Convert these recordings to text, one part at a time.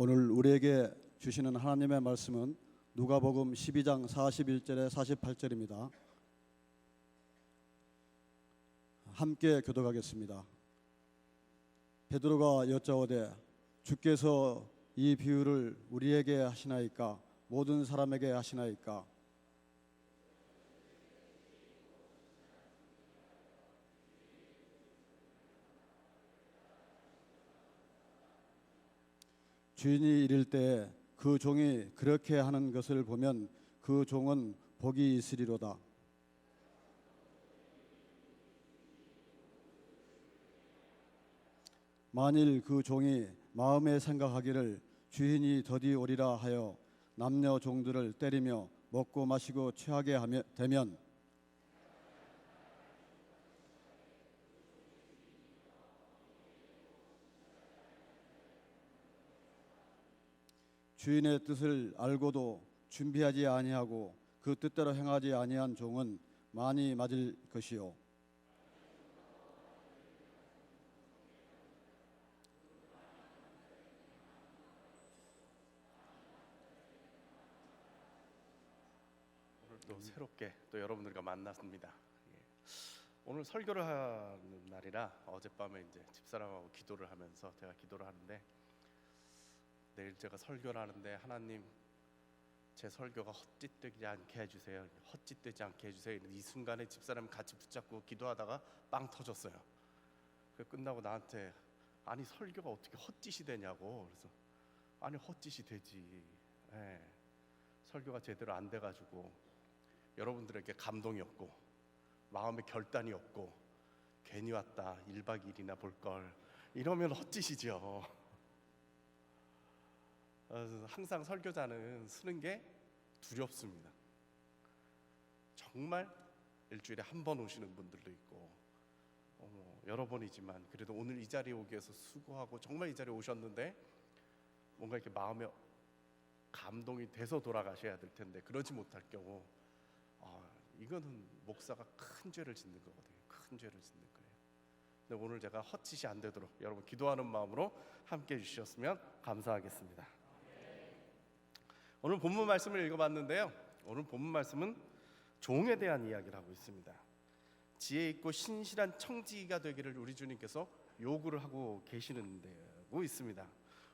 오늘 우리에게 주시는 하나님의 말씀은 누가복음 12장 41절에 48절입니다. 함께 교독하겠습니다. 베드로가 여짜오되 주께서 이 비유를 우리에게 하시나이까 모든 사람에게 하시나이까 주인이 이를 때 그 종이 그렇게 하는 것을 보면 그 종은 복이 있으리로다. 만일 그 종이 마음에 생각하기를 주인이 더디 오리라 하여 남녀 종들을 때리며 먹고 마시고 취하게 하며 되면 주인의 뜻을 알고도 준비하지 아니하고 그 뜻대로 행하지 아니한 종은 많이 맞을 것이요 오늘 또 새롭게 또 여러분들과 만났습니다. 예. 오늘 설교를 하는 날이라 어젯밤에 이제 집사람하고 기도를 하면서 제가 기도를 하는데 내일 제가 설교를 하는데 하나님 제 설교가 헛짓되지 않게 해주세요. 헛짓되지 않게 해주세요. 이 순간에 집사람 같이 붙잡고 기도하다가 빵 터졌어요. 그 끝나고 나한테 아니 설교가 어떻게 헛짓이 되냐고 그래서 아니 헛짓이 되지. 예. 설교가 제대로 안 돼가지고 여러분들에게 감동이 없고 마음의 결단이 없고 괜히 왔다 1박 2일이나 볼 걸 이러면 헛짓이죠. 어, 항상 설교자는 쓰는 게 두렵습니다. 정말 일주일에 한 번 오시는 분들도 있고 어, 뭐 여러 번이지만 그래도 오늘 이 자리에 오기 위해서 수고하고 정말 이 자리에 오셨는데 뭔가 이렇게 마음에 감동이 돼서 돌아가셔야 될 텐데 그러지 못할 경우 아, 이거는 목사가 큰 죄를 짓는 거거든요. 큰 죄를 짓는 거예요. 근데 오늘 제가 헛짓이 안 되도록 여러분 기도하는 마음으로 함께 해 주셨으면 감사하겠습니다. 오늘 본문 말씀을 읽어봤는데요. 오늘 본문 말씀은 종에 대한 이야기를 하고 있습니다. 지혜 있고 신실한 청지기가 되기를 우리 주님께서 요구를 하고 계시는 데고 있습니다.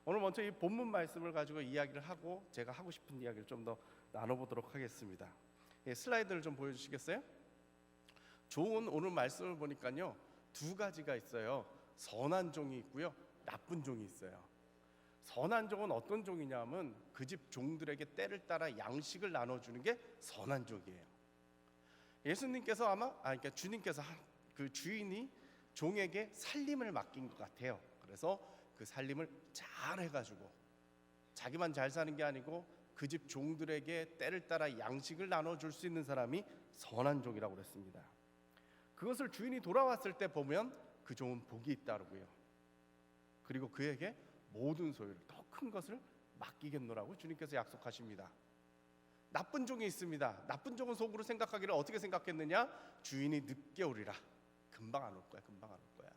오늘 먼저 이 본문 말씀을 가지고 이야기를 하고 제가 하고 싶은 이야기를 좀 더 나눠보도록 하겠습니다. 예, 슬라이드를 좀 보여주시겠어요? 종은 오늘 말씀을 보니까요 두 가지가 있어요. 선한 종이 있고요, 나쁜 종이 있어요. 선한 종은 어떤 종이냐면 그 집 종들에게 때를 따라 양식을 나눠주는 게 선한 종이에요. 예수님께서 아마 아 그러니까 주님께서 한- 그 주인이 종에게 살림을 맡긴 것 같아요. 그래서 그 살림을 잘 해가지고 자기만 잘 사는 게 아니고 그 집 종들에게 때를 따라 양식을 나눠줄 수 있는 사람이 선한 종이라고 그랬습니다. 그것을 주인이 돌아왔을 때 보면 그 종은 복이 있다고요. 그리고 그에게 모든 소유를 더 큰 것을 맡기겠노라고 주님께서 약속하십니다. 나쁜 종이 있습니다. 나쁜 종은 속으로 생각하기를 어떻게 생각했느냐? 주인이 늦게 오리라. 금방 안 올 거야. 금방 안 올 거야.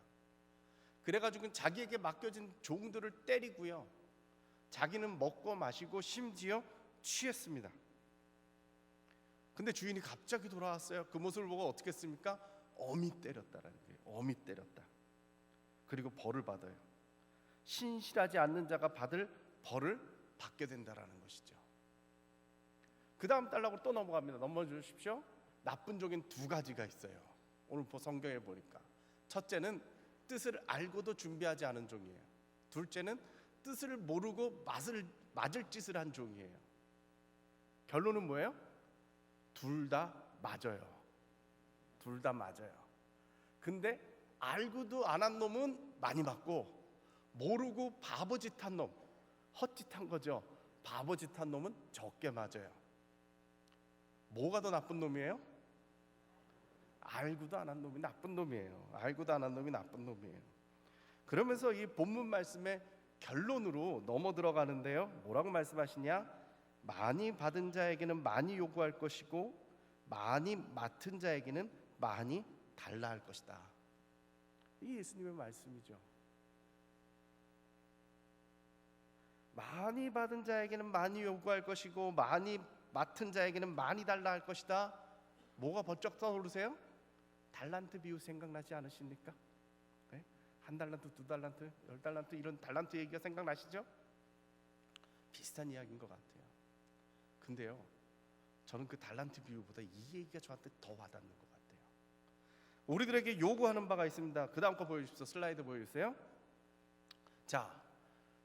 그래가지고 자기에게 맡겨진 종들을 때리고요. 자기는 먹고 마시고 심지어 취했습니다. 근데 주인이 갑자기 돌아왔어요. 그 모습을 보고 어떻게 했습니까? 어미 때렸다라는 거예요. 어미 때렸다. 그리고 벌을 받아요. 신실하지 않는 자가 받을 벌을 받게 된다라는 것이죠. 그 다음 달락으로 또 넘어갑니다. 넘어 주십시오. 나쁜 종인 두 가지가 있어요. 오늘 보- 성경에 보니까 첫째는 뜻을 알고도 준비하지 않은 종이에요. 둘째는 뜻을 모르고 맛을 맞을 짓을 한 종이에요. 결론은 뭐예요? 둘 다 맞아요. 둘 다 맞아요. 근데 알고도 안 한 놈은 많이 맞고 모르고 바보짓한 놈, 헛짓한 거죠. 바보짓한 놈은 적게 맞아요. 뭐가 더 나쁜 놈이에요? 알고도 안 한 놈이 나쁜 놈이에요. 알고도 안 한 놈이 나쁜 놈이에요. 그러면서 이 본문 말씀의 결론으로 넘어 들어가는데요. 뭐라고 말씀하시냐? 많이 받은 자에게는 많이 요구할 것이고 많이 맡은 자에게는 많이 달라 할 것이다. 이 예수님의 말씀이죠. 많이 받은 자에게는 많이 요구할 것이고 많이 맡은 자에게는 많이 달라 할 것이다. 뭐가 번쩍 떠오르세요? 달란트 비유 생각나지 않으십니까? 네? 한 달란트, 두 달란트, 열 달란트 이런 달란트 얘기가 생각나시죠? 비슷한 이야기인 것 같아요. 근데요, 저는 그 달란트 비유보다 이 얘기가 저한테 더 와닿는 것 같아요. 우리들에게 요구하는 바가 있습니다. 그 다음 거 보여주십시오. 슬라이드 보여주세요. 자,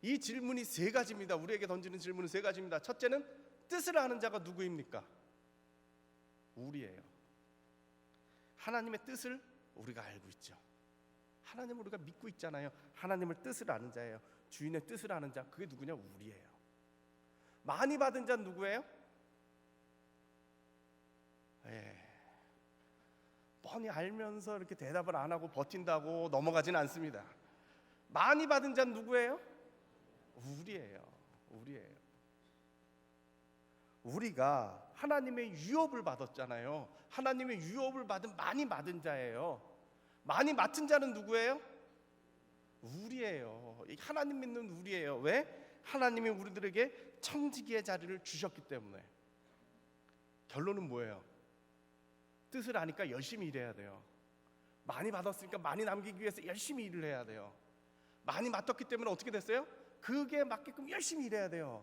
이 질문이 세 가지입니다. 우리에게 던지는 질문은 세 가지입니다. 첫째는 뜻을 아는 자가 누구입니까? 우리예요. 하나님의 뜻을 우리가 알고 있죠. 하나님을 우리가 믿고 있잖아요. 하나님을 뜻을 아는 자예요. 주인의 뜻을 아는 자 그게 누구냐? 우리예요. 많이 받은 자는 누구예요? 예. 뻔히 알면서 이렇게 대답을 안 하고 버틴다고 넘어가진 않습니다. 많이 받은 자는 누구예요? 우리예요. 우리예요. 우리가 하나님의 유업을 받았잖아요. 하나님의 유업을 받은 많이 받은 자예요. 많이 맡은 자는 누구예요? 우리예요. 이 하나님 믿는 우리예요. 왜? 하나님이 우리들에게 청지기의 자리를 주셨기 때문에. 결론은 뭐예요? 뜻을 아니까 열심히 일해야 돼요. 많이 받았으니까 많이 남기기 위해서 열심히 일을 해야 돼요. 많이 맡았기 때문에 어떻게 됐어요? 그게 맞게끔 열심히 일해야 돼요.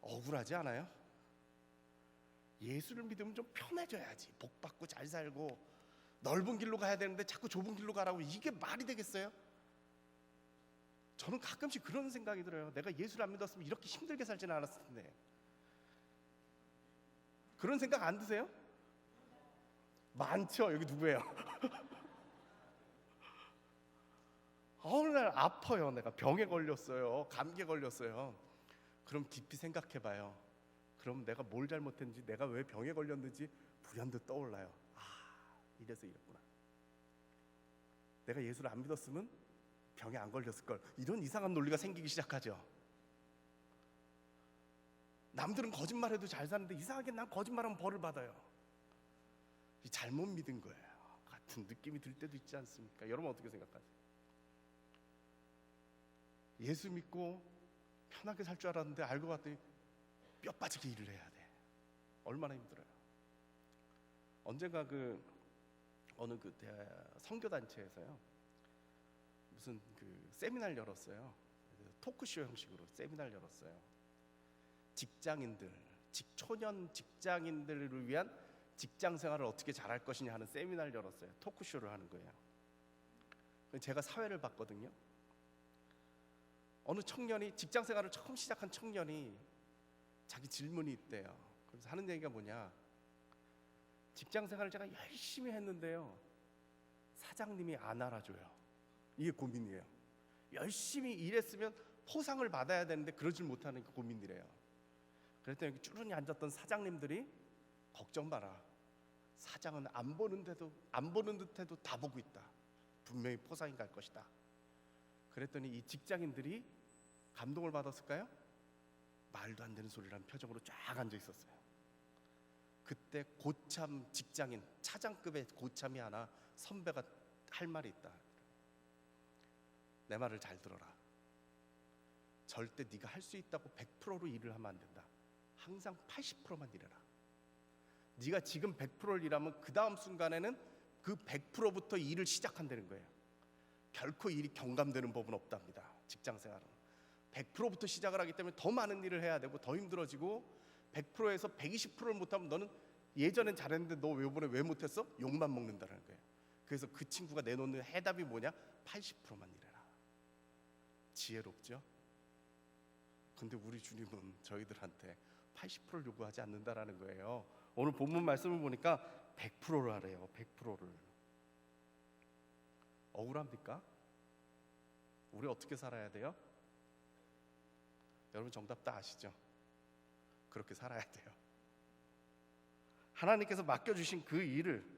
억울하지 않아요? 예수를 믿으면 좀 편해져야지. 복 받고 잘 살고 넓은 길로 가야 되는데 자꾸 좁은 길로 가라고 이게 말이 되겠어요? 저는 가끔씩 그런 생각이 들어요. 내가 예수를 안 믿었으면 이렇게 힘들게 살지는 않았을 텐데. 그런 생각 안 드세요? 많죠. 여기 누구예요? 어느 날 아파요. 내가 병에 걸렸어요. 감기에 걸렸어요. 그럼 깊이 생각해 봐요. 그럼 내가 뭘 잘못했는지, 내가 왜 병에 걸렸는지 불현듯 떠올라요. 아, 이래서 이랬구나. 내가 예수를 안 믿었으면 병에 안 걸렸을 걸. 이런 이상한 논리가 생기기 시작하죠. 남들은 거짓말해도 잘 사는데 이상하게 난 거짓말하면 벌을 받아요. 이 잘못 믿은 거예요. 같은 느낌이 들 때도 있지 않습니까? 여러분 어떻게 생각하세요? 예수 믿고 편하게 살 줄 알았는데 알고 봤더니 뼈 빠지게 일을 해야 돼. 얼마나 힘들어요. 언젠가 그 어느 그 선교 단체에서요 무슨 그 세미나를 열었어요. 토크쇼 형식으로 세미나를 열었어요. 직장인들, 직 초년 직장인들을 위한 직장 생활을 어떻게 잘할 것이냐 하는 세미나를 열었어요. 토크쇼를 하는 거예요. 제가 사회를 봤거든요. 어느 청년이 직장 생활을 처음 시작한 청년이 자기 질문이 있대요. 그래서 하는 얘기가 뭐냐? 직장 생활을 제가 열심히 했는데요. 사장님이 안 알아줘요. 이게 고민이에요. 열심히 일했으면 포상을 받아야 되는데 그러질 못하는 게 고민이래요. 그랬더니 여기 쭈르니 앉았던 사장님들이 걱정 마라. 사장은 안 보는데도 안 보는 듯해도 다 보고 있다. 분명히 포상이 갈 것이다. 그랬더니 이 직장인들이 감동을 받았을까요? 말도 안 되는 소리라는 표정으로 쫙 앉아 있었어요. 그때 고참 직장인 차장급의 고참이 하나 선배가 할 말이 있다. 내 말을 잘 들어라. 절대 네가 할 수 있다고 100%로 일을 하면 안 된다. 항상 80%만 일해라. 네가 지금 100%를 일하면 그 다음 순간에는 그 100%부터 일을 시작한다는 거예요. 결코 일이 경감되는 법은 없답니다. 직장 생활은 100%부터 시작을 하기 때문에 더 많은 일을 해야 되고 더 힘들어지고 100%에서 120%를 못하면 너는 예전엔 잘했는데 너 이번에 왜 못했어? 욕만 먹는다는 거예요. 그래서 그 친구가 내놓는 해답이 뭐냐? 80%만 일해라. 지혜롭죠? 근데 우리 주님은 저희들한테 80%를 요구하지 않는다라는 거예요. 오늘 본문 말씀을 보니까 100%를 하래요. 100%를. 억울합니까? 우리 어떻게 살아야 돼요? 여러분 정답 다 아시죠? 그렇게 살아야 돼요. 하나님께서 맡겨주신 그 일을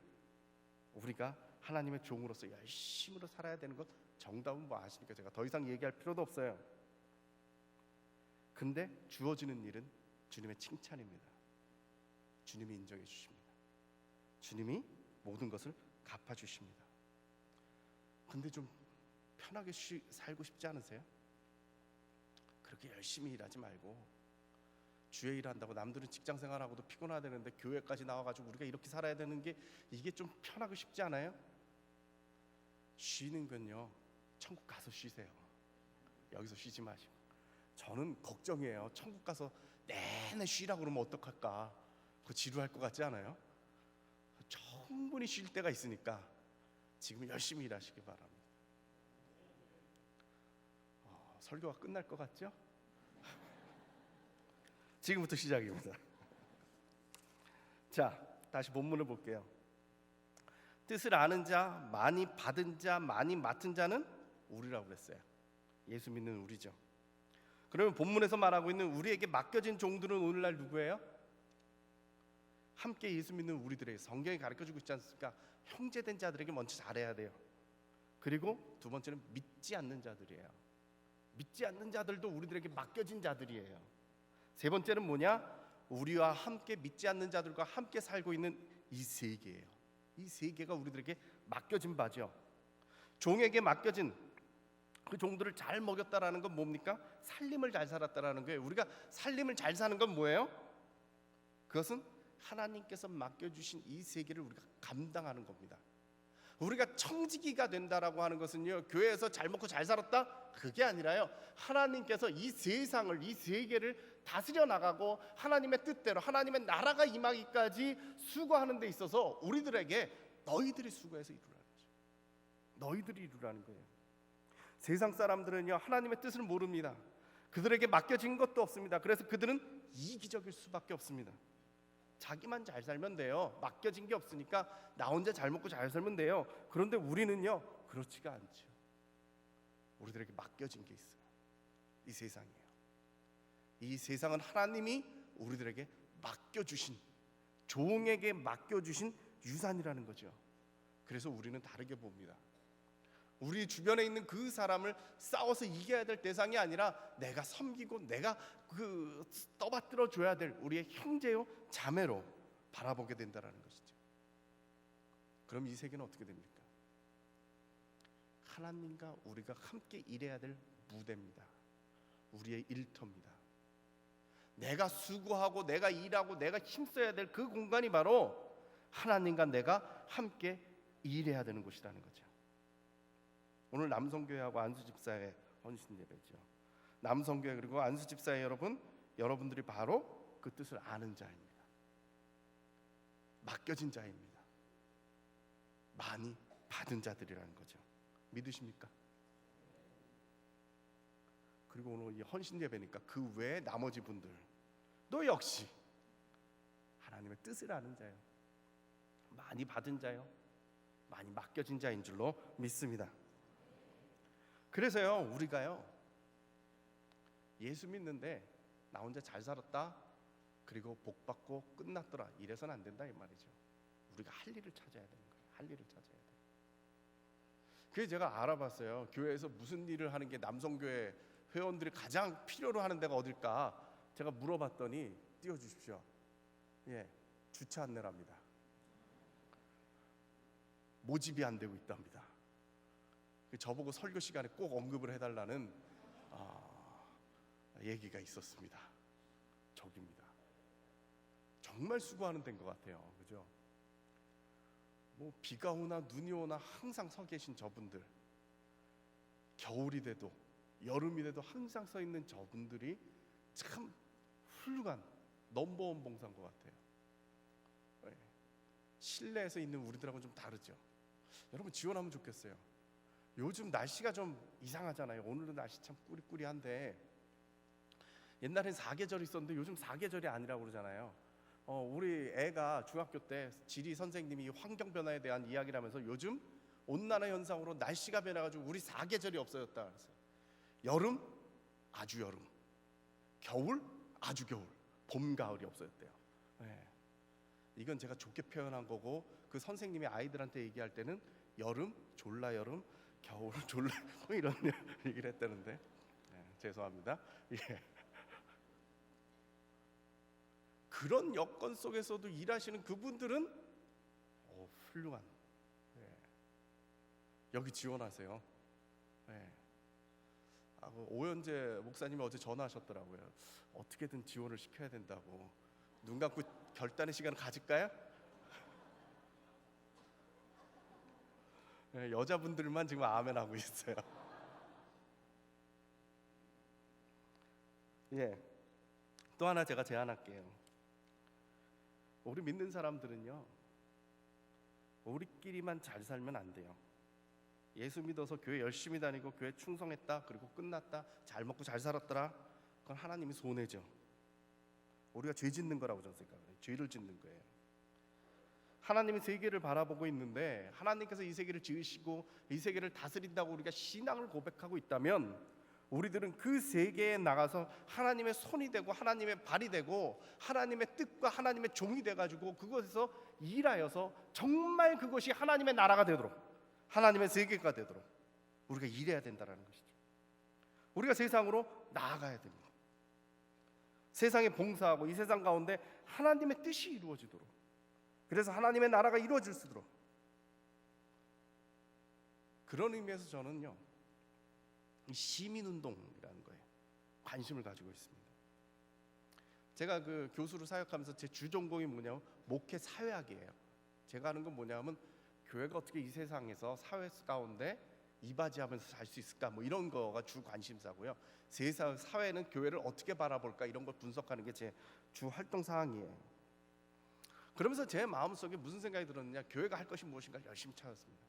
우리가 하나님의 종으로서 열심으로 살아야 되는 것 정답은 뭐 아십니까? 제가 더 이상 얘기할 필요도 없어요. 근데 주어지는 일은 주님의 칭찬입니다. 주님이 인정해 주십니다. 주님이 모든 것을 갚아 주십니다. 근데 좀 편하게 쉬, 살고 싶지 않으세요? 그렇게 열심히 일하지 말고 주에 일한다고 남들은 직장 생활하고도 피곤하다는데 교회까지 나와가지고 우리가 이렇게 살아야 되는 게 이게 좀 편하고 쉽지 않아요? 쉬는 건요 천국 가서 쉬세요. 여기서 쉬지 마시고 저는 걱정이에요. 천국 가서 내내 쉬라고 그러면 어떡할까? 그 지루할 것 같지 않아요? 충분히 쉴 때가 있으니까 지금 열심히 일하시기 바랍니다. 어, 설교가 끝날 것 같죠? 지금부터 시작입니다. 자, 다시 본문을 볼게요. 뜻을 아는 자, 많이 받은 자, 많이 맡은 자는 우리라고 그랬어요. 예수 믿는 우리죠. 그러면 본문에서 말하고 있는 우리에게 맡겨진 종들은 오늘날 누구예요? 함께 예수 믿는 우리들에게 성경이 가르쳐 주고 있지 않습니까? 형제된 자들에게 먼저 잘해야 돼요. 그리고 두 번째는 믿지 않는 자들이에요. 믿지 않는 자들도 우리들에게 맡겨진 자들이에요. 세 번째는 뭐냐? 우리와 함께 믿지 않는 자들과 함께 살고 있는 이 세계예요. 이 세계가 우리들에게 맡겨진 바죠. 종에게 맡겨진 그 종들을 잘 먹였다라는 건 뭡니까? 살림을 잘 살았다라는 거예요. 우리가 살림을 잘 사는 건 뭐예요? 그것은 하나님께서 맡겨주신 이 세계를 우리가 감당하는 겁니다. 우리가 청지기가 된다라고 하는 것은요 교회에서 잘 먹고 잘 살았다 그게 아니라요 하나님께서 이 세상을 이 세계를 다스려 나가고 하나님의 뜻대로 하나님의 나라가 임하기까지 수고하는 데 있어서 우리들에게 너희들이 수고해서 이루라는 거죠 너희들이 이루라는 거예요 세상 사람들은요 하나님의 뜻을 모릅니다 그들에게 맡겨진 것도 없습니다 그래서 그들은 이기적일 수밖에 없습니다 자기만 잘 살면 돼요. 맡겨진 게 없으니까 나 혼자 잘 먹고 잘 살면 돼요. 그런데 우리는요 그렇지가 않죠. 우리들에게 맡겨진 게 있어요. 이 세상이에요. 이 세상은 하나님이 우리들에게 맡겨주신 종에게 맡겨주신 유산이라는 거죠. 그래서 우리는 다르게 봅니다. 우리 주변에 있는 그 사람을 싸워서 이겨야 될 대상이 아니라 내가 섬기고 내가 그 떠받들어 줘야 될 우리의 형제요 자매로 바라보게 된다라는 것이죠. 그럼 이 세계는 어떻게 됩니까? 하나님과 우리가 함께 일해야 될 무대입니다. 우리의 일터입니다. 내가 수고하고 내가 일하고 내가 힘써야 될 그 공간이 바로 하나님과 내가 함께 일해야 되는 곳이라는 거죠. 오늘 남성교회하고 안수집사의 헌신 예배죠. 남성교회 그리고 안수집사의 여러분, 여러분들이 바로 그 뜻을 아는 자입니다. 맡겨진 자입니다. 많이 받은 자들이라는 거죠. 믿으십니까? 그리고 오늘 이 헌신 예배니까 그 외에 나머지 분들도 역시 하나님의 뜻을 아는 자예요. 많이 받은 자요. 많이 맡겨진 자인 줄로 믿습니다. 그래서요 우리가요 예수 믿는데 나 혼자 잘 살았다 그리고 복 받고 끝났더라 이래서는 안 된다 이 말이죠 우리가 할 일을 찾아야 되는 거예요 할 일을 찾아야 그래서 제가 알아봤어요 교회에서 무슨 일을 하는 게 남성교회 회원들이 가장 필요로 하는 데가 어딜까 제가 물어봤더니 띄워주십시오 예 주차 안내랍니다 모집이 안 되고 있답니다 그 저보고 설교 시간에 꼭 언급을 해달라는 아, 얘기가 있었습니다. 저기입니다. 정말 수고하는 데인 것 같아요. 뭐 비가 오나 눈이 오나 항상 서 계신 저분들, 겨울이 돼도 여름이 돼도 항상 서 있는 저분들이 참 훌륭한 넘버원 봉사인 것 같아요. 네. 실내에서 있는 우리들하고는 좀 다르죠. 여러분 지원하면 좋겠어요. 요즘 날씨가 좀 이상하잖아요. 오늘은 날씨 참 꾸리꾸리한데 옛날엔 사계절이 있었는데 요즘 사계절이 아니라고 그러잖아요. 어, 우리 애가 중학교 때 지리 선생님이 환경 변화에 대한 이야기를 하면서 요즘 온난화 현상으로 날씨가 변해가지고 우리 사계절이 없어졌다 그랬어요. 여름 아주 여름, 겨울 아주 겨울, 봄 가을이 없어졌대요. 네. 이건 제가 좋게 표현한 거고 그 선생님이 아이들한테 얘기할 때는 여름 졸라 여름 겨울 졸라 뭐 이런 얘기를 했다는데 네, 죄송합니다. 예. 그런 여건 속에서도 일하시는 그분들은 오, 훌륭한 예. 여기 지원하세요. 예. 아, 그 오현재 목사님이 어제 전화하셨더라고요. 어떻게든 지원을 시켜야 된다고. 눈 감고 결단의 시간을 가질까요? 네, 여자분들만 지금 아멘 하고 있어요. 예. 또 하나 제가 제안할게요. 우리 믿는 사람들은요. 우리끼리만 잘 살면 안 돼요. 예수 믿어서 교회 열심히 다니고 교회 충성했다. 그리고 끝났다. 잘 먹고 잘 살았더라. 그건 하나님이 손해죠. 우리가 죄 짓는 거라고 저는 생각해요. 죄를 짓는 거예요. 하나님이 세계를 바라보고 있는데 하나님께서 이 세계를 지으시고 이 세계를 다스린다고 우리가 신앙을 고백하고 있다면 우리들은 그 세계에 나가서 하나님의 손이 되고 하나님의 발이 되고 하나님의 뜻과 하나님의 종이 돼 가지고 그것에서 일하여서 정말 그것이 하나님의 나라가 되도록 하나님의 세계가 되도록 우리가 일해야 된다라는 것이죠. 우리가 세상으로 나아가야 됩니다. 세상에 봉사하고 이 세상 가운데 하나님의 뜻이 이루어지도록 그래서 하나님의 나라가 이루어질 수 있도록 그런 의미에서 저는요 이 시민운동이라는 거에 관심을 가지고 있습니다. 제가 그 교수로 사역하면서 제 주전공이 뭐냐면 목회 사회학이에요. 제가 하는 건 뭐냐면 교회가 어떻게 이 세상에서 사회 가운데 이바지하면서 살 수 있을까 뭐 이런 거가 주 관심사고요. 세상 사회는 교회를 어떻게 바라볼까 이런 걸 분석하는 게 제 주 활동 사항이에요. 그러면서 제 마음속에 무슨 생각이 들었느냐 교회가 할 것이 무엇인가 열심히 찾았습니다.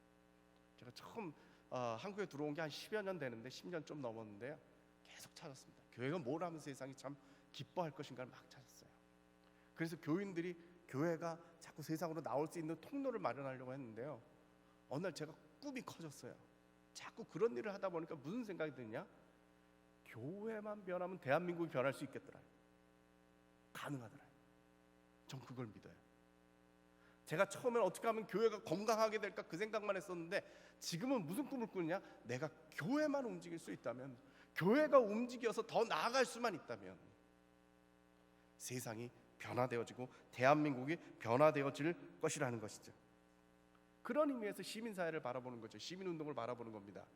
제가 처음 어, 한국에 들어온 게 한 10여 년 되는데 10년 좀 넘었는데요. 계속 찾았습니다. 교회가 뭘 하면 세상이 참 기뻐할 것인가를 막 찾았어요. 그래서 교인들이 교회가 자꾸 세상으로 나올 수 있는 통로를 마련하려고 했는데요. 어느 날 제가 꿈이 커졌어요. 자꾸 그런 일을 하다 보니까 무슨 생각이 드냐? 교회만 변하면 대한민국이 변할 수 있겠더라. 가능하더라. 전 그걸 믿어요. 제가 처음엔 어떻게 하면 교회가 건강하게 될까 그 생각만 했었는데 지금은 무슨 꿈을 꾸느냐? 내가 교회만 움직일 수 있다면 교회가 움직여서 더 나아갈 수만 있다면 세상이 변화되어지고 대한민국이 변화되어질 것이라는 것이죠. 그런 의미에서 시민 사회를 바라보는 거죠. 시민 운동을 바라보는 겁니다.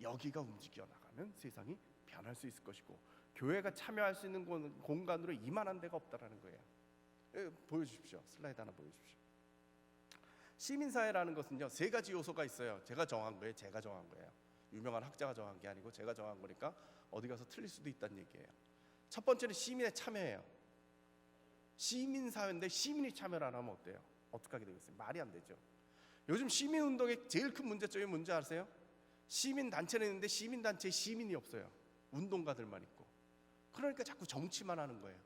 여기가 움직여 나가면 세상이 변할 수 있을 것이고 교회가 참여할 수 있는 공- 공간으로 이만한 데가 없다라는 거예요. 예, 보여 주십시오. 슬라이드 하나 보여 주십시오. 시민사회라는 것은요 세 가지 요소가 있어요. 제가 정한 거예요. 제가 정한 거예요. 유명한 학자가 정한 게 아니고 제가 정한 거니까 어디 가서 틀릴 수도 있다는 얘기예요. 첫 번째는 시민의 참여예요. 시민사회인데 시민이 참여를 안 하면 어때요? 어떻게 하게 되겠어요? 말이 안 되죠. 요즘 시민운동의 제일 큰 문제점이 뭔지 아세요? 시민단체는 있는데 시민단체에 시민이 없어요. 운동가들만 있고. 그러니까 자꾸 정치만 하는 거예요.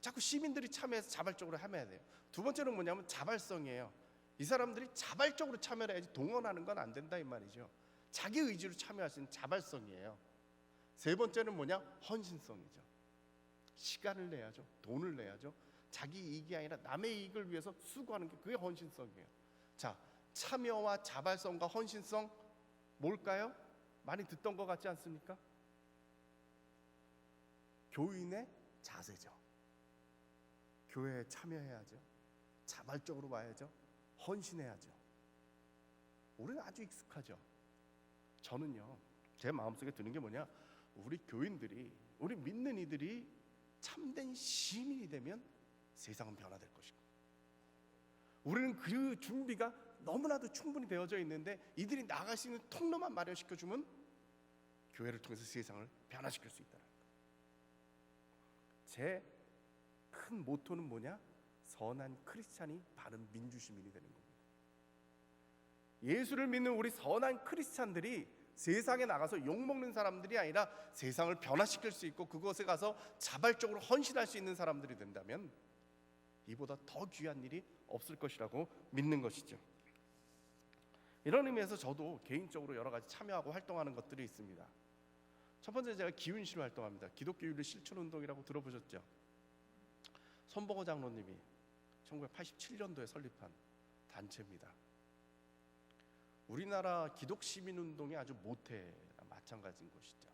자꾸 시민들이 참여해서 자발적으로 하면 돼요. 두 번째는 뭐냐면 자발성이에요. 이 사람들이 자발적으로 참여를 해야지 동원하는 건 안 된다 이 말이죠. 자기 의지로 참여할 수 있는 자발성이에요. 세 번째는 뭐냐? 헌신성이죠. 시간을 내야죠. 돈을 내야죠. 자기 이익이 아니라 남의 이익을 위해서 수고하는 게 그게 헌신성이에요. 자, 참여와 자발성과 헌신성 뭘까요? 많이 듣던 것 같지 않습니까? 교인의 자세죠. 교회에 참여해야죠. 자발적으로 와야죠. 헌신해야죠. 우리는 아주 익숙하죠. 저는요, 제 마음속에 드는 게 뭐냐? 우리 교인들이, 우리 믿는 이들이 참된 시민이 되면 세상은 변화될 것이고, 우리는 그 준비가 너무나도 충분히 되어져 있는데 이들이 나갈 수 있는 통로만 마련시켜 주면 교회를 통해서 세상을 변화시킬 수 있다는 거. 제큰 모토는 뭐냐? 선한 크리스찬이 바른 민주 시민이 되는 겁니다. 예수를 믿는 우리 선한 크리스찬들이 세상에 나가서 욕 먹는 사람들이 아니라 세상을 변화시킬 수 있고 그곳에 가서 자발적으로 헌신할 수 있는 사람들이 된다면 이보다 더 귀한 일이 없을 것이라고 믿는 것이죠. 이런 의미에서 저도 개인적으로 여러 가지 참여하고 활동하는 것들이 있습니다. 첫 번째 제가 기운실 활동합니다. 기독교 윤리 실천 운동이라고 들어보셨죠? 손봉호 장로님이 1987년도에 설립한 단체입니다. 우리나라 기독 시민 운동의 아주 모태나 마찬가지인 것이죠.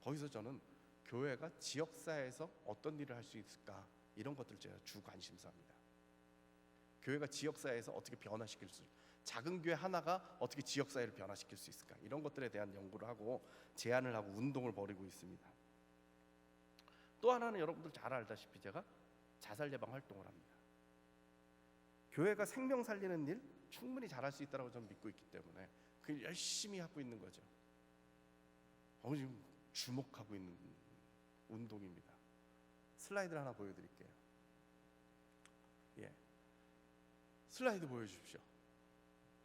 거기서 저는 교회가 지역사회에서 어떤 일을 할 수 있을까 이런 것들 제가 주 관심사입니다. 교회가 지역사회에서 어떻게 변화시킬 수, 작은 교회 하나가 어떻게 지역 사회를 변화시킬 수 있을까 이런 것들에 대한 연구를 하고 제안을 하고 운동을 벌이고 있습니다. 또 하나는 여러분들 잘 알다시피 제가 자살 예방 활동을 합니다. 교회가 생명 살리는 일 충분히 잘할 수 있다고 저는 믿고 있기 때문에 그 열심히 하고 있는 거죠. 어, 지금 주목하고 있는 운동입니다. 슬라이드 하나 보여드릴게요. 예, 슬라이드 보여주십시오.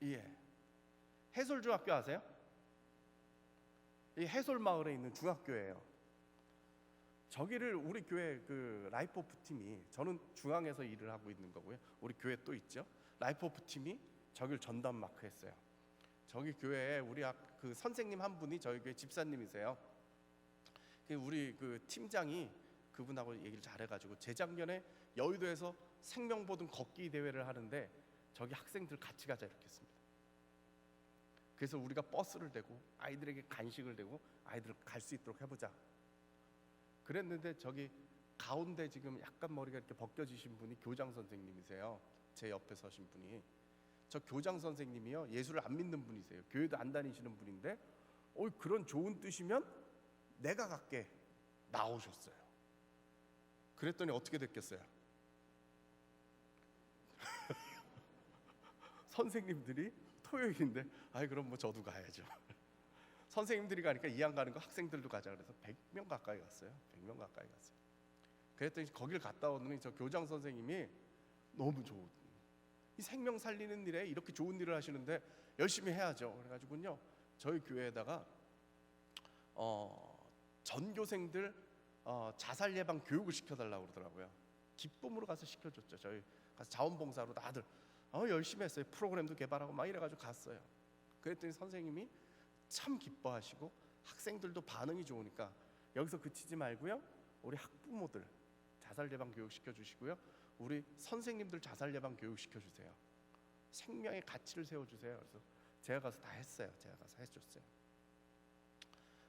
예, 해솔 중학교 아세요? 이 해솔 마을에 있는 중학교예요. 저기를 우리 교회 그 라이프 오프 팀이 저는 중앙에서 일을 하고 있는 거고요. 우리 교회 또 있죠. 라이프 오프 팀이 저길 전담 마크 했어요. 저기 교회에 우리 학그 선생님 한 분이 저희 교회 집사님이세요. 그 우리 그 팀장이 그분하고 얘기를 잘해가지고 재작년에 여의도에서 생명보듬 걷기 대회를 하는데 저기 학생들 같이 가자 이렇게 했습니다. 그래서 우리가 버스를 대고 아이들에게 간식을 대고 아이들 갈 수 있도록 해보자. 그랬는데 저기 가운데 지금 약간 머리가 이렇게 벗겨지신 분이 교장 선생님이세요. 제 옆에 서신 분이 저 교장 선생님이요 예수를 안 믿는 분이세요. 교회도 안 다니시는 분인데, 어 그런 좋은 뜻이면 내가 갈게 나오셨어요. 그랬더니 어떻게 됐겠어요? 선생님들이 토요일인데, 아이 그럼 뭐 저도 가야죠. 선생님들이 가니까 이양 가는 거 학생들도 가자 그래서 100명 가까이 갔어요. 100명 가까이 갔어요. 그랬더니 거길 갔다 오더니 저 교장 선생님이 너무 좋은 이 생명 살리는 일에 이렇게 좋은 일을 하시는데 열심히 해야죠. 그래가지고요 저희 교회에다가 어, 전교생들 어, 자살 예방 교육을 시켜달라고 그러더라고요. 기쁨으로 가서 시켜줬죠. 저희 가서 자원봉사로 다들 어, 열심히 했어요. 프로그램도 개발하고 막 이래가지고 갔어요. 그랬더니 선생님이 참 기뻐하시고 학생들도 반응이 좋으니까 여기서 그치지 말고요. 우리 학부모들 자살 예방 교육 시켜 주시고요. 우리 선생님들 자살 예방 교육 시켜 주세요. 생명의 가치를 세워 주세요. 그래서 제가 가서 다 했어요. 제가 가서 해줬어요.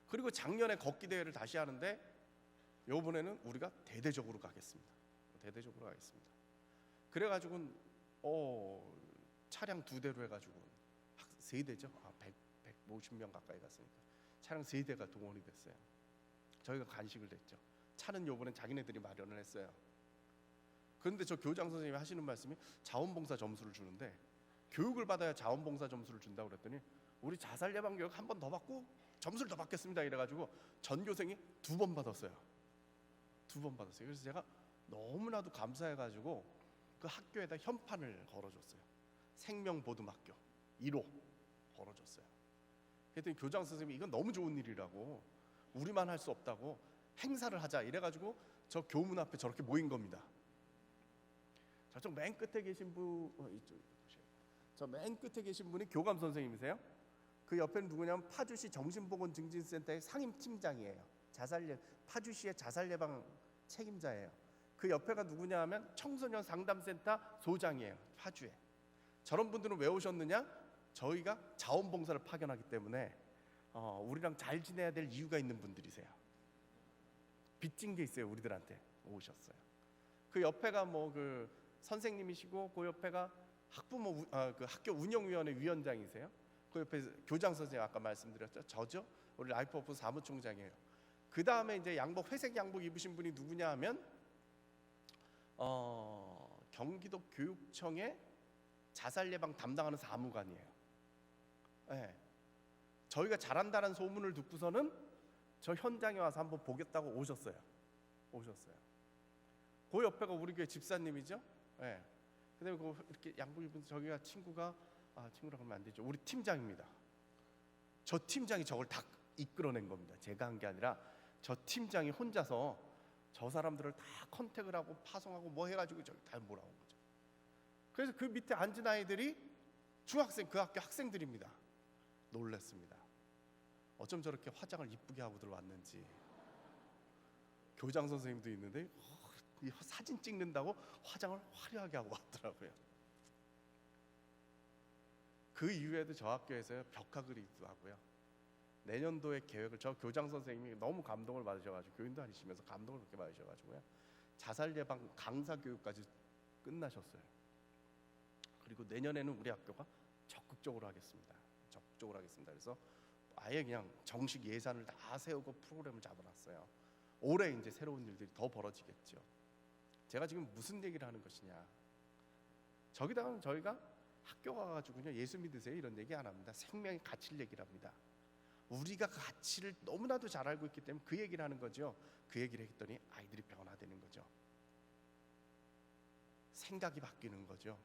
그리고 작년에 걷기 대회를 다시 하는데 이번에는 우리가 대대적으로 가겠습니다. 대대적으로 가겠습니다. 그래가지고 어 차량 두 대로 해가지고 학- 세 대죠. 아, 100, 150명 가까이 갔으니까 차량 세 대가 동원이 됐어요. 저희가 간식을 냈죠. 차는 요번엔 자기네들이 마련을 했어요. 그런데 저 교장 선생님이 하시는 말씀이 자원봉사 점수를 주는데 교육을 받아야 자원봉사 점수를 준다고 그랬더니 우리 자살 예방 교육 한 번 더 받고 점수를 더 받겠습니다 이래가지고 전교생이 두 번 받았어요. 두 번 받았어요. 그래서 제가 너무나도 감사해가지고 그 학교에다 현판을 걸어줬어요. 생명보듬학교 1호 걸어줬어요. 그랬더니 교장 선생님이 이건 너무 좋은 일이라고 우리만 할 수 없다고 행사를 하자 이래가지고 저 교문 앞에 저렇게 모인 겁니다. 저쪽 맨 끝에 계신 분, 어, 끝에 계신 분이 교감 선생님이세요. 그 옆에는 누구냐면 파주시 정신보건증진센터의 상임 팀장이에요. 자살 예 파주시의 자살 예방 책임자예요. 그 옆에가 누구냐 하면 청소년 상담센터 소장이에요. 파주에. 저런 분들은 왜 오셨느냐? 저희가 자원봉사를 파견하기 때문에 어, 우리랑 잘 지내야 될 이유가 있는 분들이세요. 빚진 게 있어요. 우리들한테 오셨어요. 그 옆에가 뭐 그 선생님이시고 그 옆에가 학부모 우- 아, 그 학교 운영위원회 위원장이세요. 그 옆에 교장 선생님 아까 말씀드렸죠. 저죠. 우리 라이프 오프 사무총장이에요. 그 다음에 이제 양복 회색 양복 입으신 분이 누구냐 하면 어, 경기도 교육청의 자살 예방 담당하는 사무관이에요. 예. 저희가 잘한다는 소문을 듣고서는 저 현장에 와서 한번 보겠다고 오셨어요. 오셨어요. 그 옆에가 우리 교회 집사님이죠. 예. 그다음에 그 이렇게 양복 입은 저기가 친구가 아 친구라 그러면 안 되죠. 우리 팀장입니다. 저 팀장이 저걸 다 이끌어낸 겁니다. 제가 한 게 아니라 저 팀장이 혼자서 저 사람들을 다 컨택을 하고 파송하고 뭐 해가지고 저기 다 몰아온 거죠. 그래서 그 밑에 앉은 아이들이 중학생 그 학교 학생들입니다. 놀랐습니다. 어쩜 저렇게 화장을 이쁘게 하고 들어왔는지. 교장 선생님도 있는데 어, 이 사진 찍는다고 화장을 화려하게 하고 왔더라고요. 그 이후에도 저 학교에서 벽화 그리기도 하고요. 내년도의 계획을 저 교장 선생님이 너무 감동을 받으셔가지고 교인도 하시면서 감동을 그렇게 받으셔가지고요. 자살 예방 강사 교육까지 끝나셨어요. 그리고 내년에는 우리 학교가 적극적으로 하겠습니다. 적극적으로 하겠습니다. 그래서 아예 그냥 정식 예산을 다 세우고 프로그램을 잡아놨어요. 올해 이제 새로운 일들이 더 벌어지겠죠. 제가 지금 무슨 얘기를 하는 것이냐? 저기다가는 저희가 학교 가가지고요 예수 믿으세요 이런 얘기 안 합니다. 생명의 가치를 얘기를 합니다. 우리가 그 가치를 너무나도 잘 알고 있기 때문에 그 얘기를 하는 거죠. 그 얘기를 했더니 아이들이 변화되는 거죠. 생각이 바뀌는 거죠.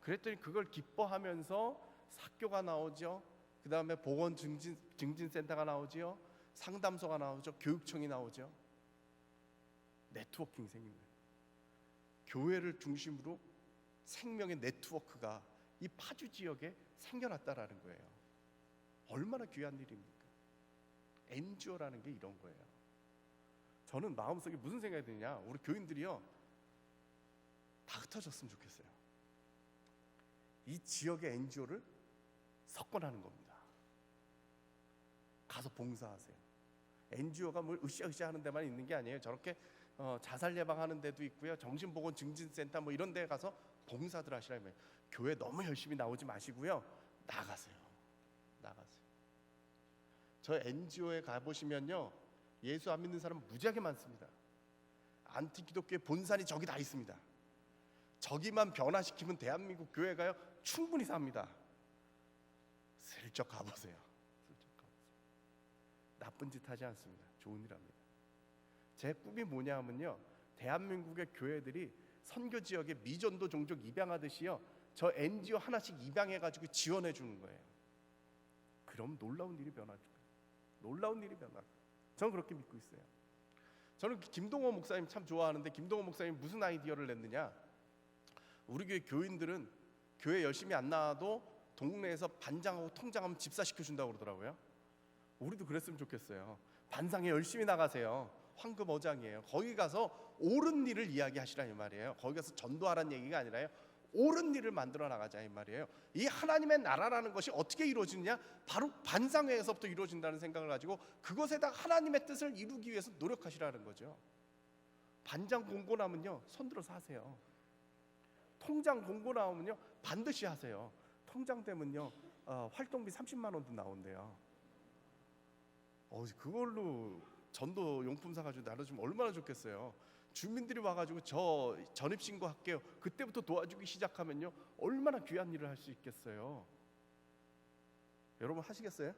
그랬더니 그걸 기뻐하면서 학교가 나오죠. 그 다음에 보건 증진 증진센터가 나오죠. 상담소가 나오죠. 교육청이 나오죠. 네트워킹이 생긴 거예요. 교회를 중심으로 생명의 네트워크가 이 파주 지역에 생겨났다라는 거예요. 얼마나 귀한 일입니까? NGO라는 게 이런 거예요. 저는 마음속에 무슨 생각이 드냐? 우리 교인들이요 다 흩어졌으면 좋겠어요. 이 지역의 NGO를 석권하는 겁니다. 가서 봉사하세요. NGO가 뭘 으쌰으쌰 하는 데만 있는 게 아니에요. 저렇게 어, 자살 예방하는 데도 있고요. 정신보건 증진센터 뭐 이런 데 가서 봉사들 하시라면 교회 너무 열심히 나오지 마시고요. 나가세요. 나가세요. 저 NGO에 가 보시면요. 예수 안 믿는 사람 무지하게 많습니다. 안티 기독교의 본산이 저기 다 있습니다. 저기만 변화시키면 대한민국 교회가요 충분히 삽니다. 슬쩍 가보세요. 슬쩍 가보세요. 나쁜 짓 하지 않습니다. 좋은 일 합니다. 제 꿈이 뭐냐 하면요. 대한민국의 교회들이 선교 지역에 미전도 종족 입양하듯이요. 저 NGO 하나씩 입양해 가지고 지원해 주는 거예요. 그럼 놀라운 일이 거예요. 놀라운 일이 거예요. 저는 그렇게 믿고 있어요. 저는 김동호 목사님 참 좋아하는데 김동호 목사님 무슨 아이디어를 냈느냐? 우리 교회 교인들은 교회 열심히 안 나와도 동네에서 반장하고 통장하면 집사시켜 준다고 그러더라고요. 우리도 그랬으면 좋겠어요. 반상에 열심히 나가세요. 황금 어장이에요. 거기 가서 옳은 일을 이야기하시라 이 말이에요. 거기 가서 전도하라는 얘기가 아니라요. 옳은 일을 만들어 나가자 이 말이에요. 이 하나님의 나라라는 것이 어떻게 이루어지느냐? 바로 반상회에서부터 이루어진다는 생각을 가지고 그것에다 하나님의 뜻을 이루기 위해서 노력하시라는 거죠. 반장 공고 나면요 손 들어서 하세요. 통장 공고 나오면요 반드시 하세요. 통장 되면요 어, 활동비 30만 원도 나온대요. 어 그걸로 전도 용품 사가지고 나눠주면 얼마나 좋겠어요. 주민들이 와가지고 저 전입 신고할게요. 그때부터 도와주기 시작하면요 얼마나 귀한 일을 할 수 있겠어요. 여러분 하시겠어요?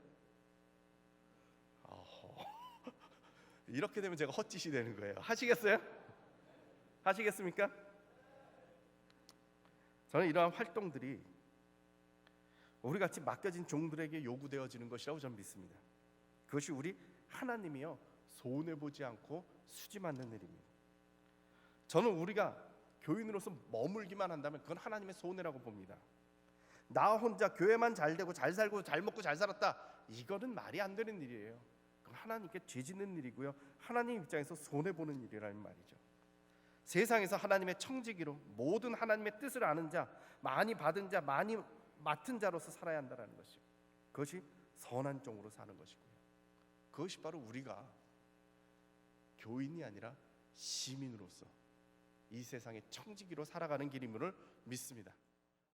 어허. 이렇게 되면 제가 헛짓이 되는 거예요. 하시겠어요? 하시겠습니까? 저는 이러한 활동들이 우리 같이 맡겨진 종들에게 요구되어지는 것이라고 저는 믿습니다. 그것이 우리 하나님이요 손해 보지 않고 수지 맞는 일입니다. 저는 우리가 교인으로서 머물기만 한다면 그건 하나님의 손해라고 봅니다. 나 혼자 교회만 잘 되고 잘 살고 잘 먹고 잘 살았다 이거는 말이 안 되는 일이에요. 그건 하나님께 죄짓는 일이고요. 하나님 입장에서 손해 보는 일이라는 말이죠. 세상에서 하나님의 청지기로 모든 하나님의 뜻을 아는 자, 많이 받은 자, 많이 맡은 자로서 살아야 한다는 것이 그것이 선한 종으로 사는 것이고요. 그것이 바로 우리가 교인이 아니라 시민으로서 이 세상의 청지기로 살아가는 길임을 믿습니다.